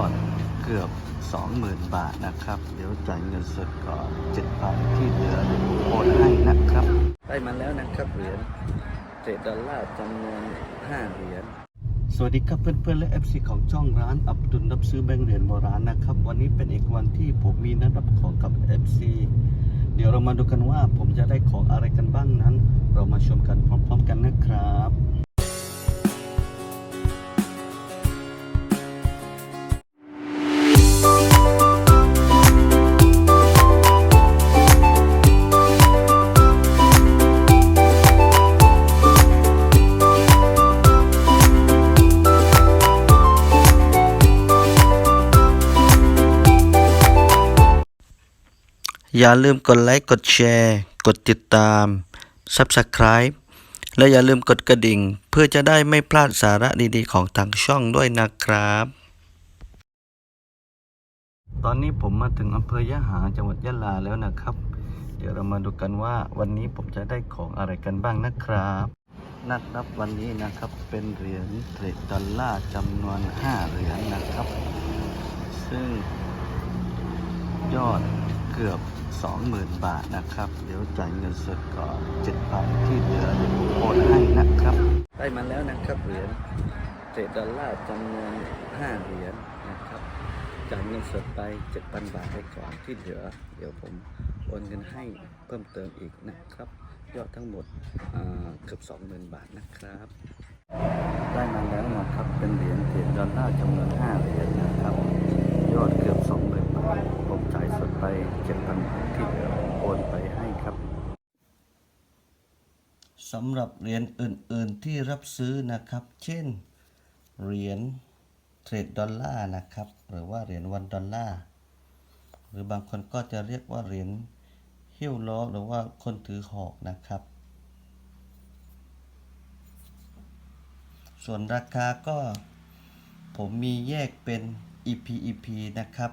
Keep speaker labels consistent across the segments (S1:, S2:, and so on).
S1: อดเกือบ 20,000 บาทนะครับ เดี๋ยวจ่ายเงินสดก่อน7,000ที่เหลือโอนให้นะครับ ได้มาแล้วนะครับเหรียญเศษดอลลาร์จำนวน5เหรียญสวัสดีครับเพื่อนๆและ FC ของช่องร้านอับดุลรับซื้อแบงค์เหรียญโบราณนะครับ วันนี้เป็นอีกวันที่ผมมีนัดรับของกับ FC เดี๋ยวเรามาดูกันว่าผมจะได้ของอะไรกันบ้างนั้น เรามาชมกันพร้อม ๆ กันนะครับ อย่าลืมกดไลค์ กดแชร์ กดติดตาม Subscribe และอย่าลืมกดกระดิ่ง เพื่อจะได้ไม่พลาดสาระดีๆ ของทางช่องด้วยนะครับ ตอนนี้ผมมาถึงอำเภอยะหาจังหวัดยะลาแล้วนะครับ เดี๋ยวเรามาดูกันว่าวันนี้ผมจะได้ของอะไรกันบ้างนะครับ นัดรับวันนี้นะครับเป็นเหรียญเทรดดอลลาร์จำนวน 5 เหรียญนะครับ ซึ่งยอดเกือบ 20,000 บาทนะครับ เดี๋ยวจ่ายเงินสดก่อน7,000ที่เหลือเดี๋ยวผมโอนให้นะครับ ได้มาแล้วนะครับเหรียญเศษดอลลาร์จำนวน5เหรียญนะครับจ่ายเงินสดไป 7,000 บาทไปก่อนที่เหลือ เดี๋ยวผมโอนเงินให้เพิ่มเติมอีกนะครับ ยอดทั้งหมดอ่าเกือบ20,000 บาทนะครับ ได้มาแล้วนะครับเป็นเหรียญเศษดอลลาร์จำนวน5เหรียญนะครับ ยอดเกือบ20,000บาทผม จ่ายสดไป7,000บาทที่โอนไปให้ครับสำหรับเหรียญอื่น ๆที่รับซื้อนะครับ เช่นเหรียญเทรดดอลลาร์นะครับ หรือว่าเหรียญวันดอลลาร์หรือบางคนก็จะเรียกว่าเหรียญหิ้วล้อหรือว่าคนถือหอกนะครับ ส่วนราคาก็ผมมีแยกเป็น EP EP นะครับ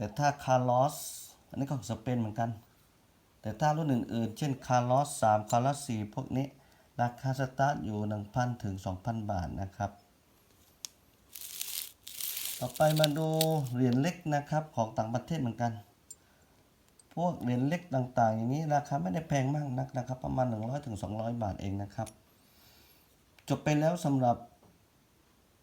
S1: แต่ถ้าคาร์ลอสอันนี้ก็ของสเปนเหมือนกัน แต่ถ้ารุ่นอื่นๆ เช่นคาร์ลอส3คาร์ลอส4พวกนี้ ราคาสตาร์ทอยู่ 1,000 ถึง 2,000 บาทนะครับ ต่อไปมาดูเหรียญเล็กนะครับของต่างประเทศเหมือนกัน พวกเหรียญเล็กต่างๆ อย่างนี้ราคาไม่ได้แพงมากนักนะครับ ประมาณ 100ถึง200 บาทเองนะครับ จบไปแล้วสำหรับ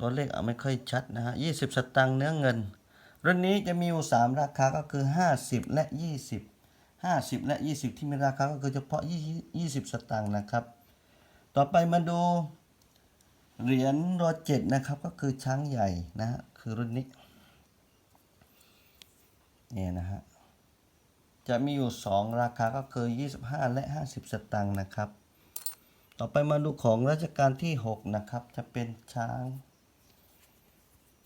S1: ตัวเลขเอาไม่ค่อยชัดนะฮะ20สตังค์เนื้อเงิน รุ่นนี้จะมีอยู่3ราคาก็คือ 50 และ 20 50 และ 20 ที่มีราคาก็คือเฉพาะ 20 สตังค์นะครับ ต่อไปมาดูเหรียญรอเจ็ดนะครับก็คือช้างใหญ่นะฮะคือรุ่นนี้เนี่ยนะฮะจะมีอยู่ 2 ราคาก็คือ 25 และ 50 สตางค์นะครับ ต่อไปมาดูของรัชกาลที่ 6 นะครับ จะเป็นช้าง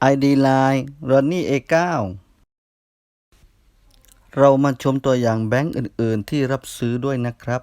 S1: ID Line Ronnie A9 เรามาชมตัวอย่างแบงก์อื่น ๆ ที่รับซื้อด้วยนะครับ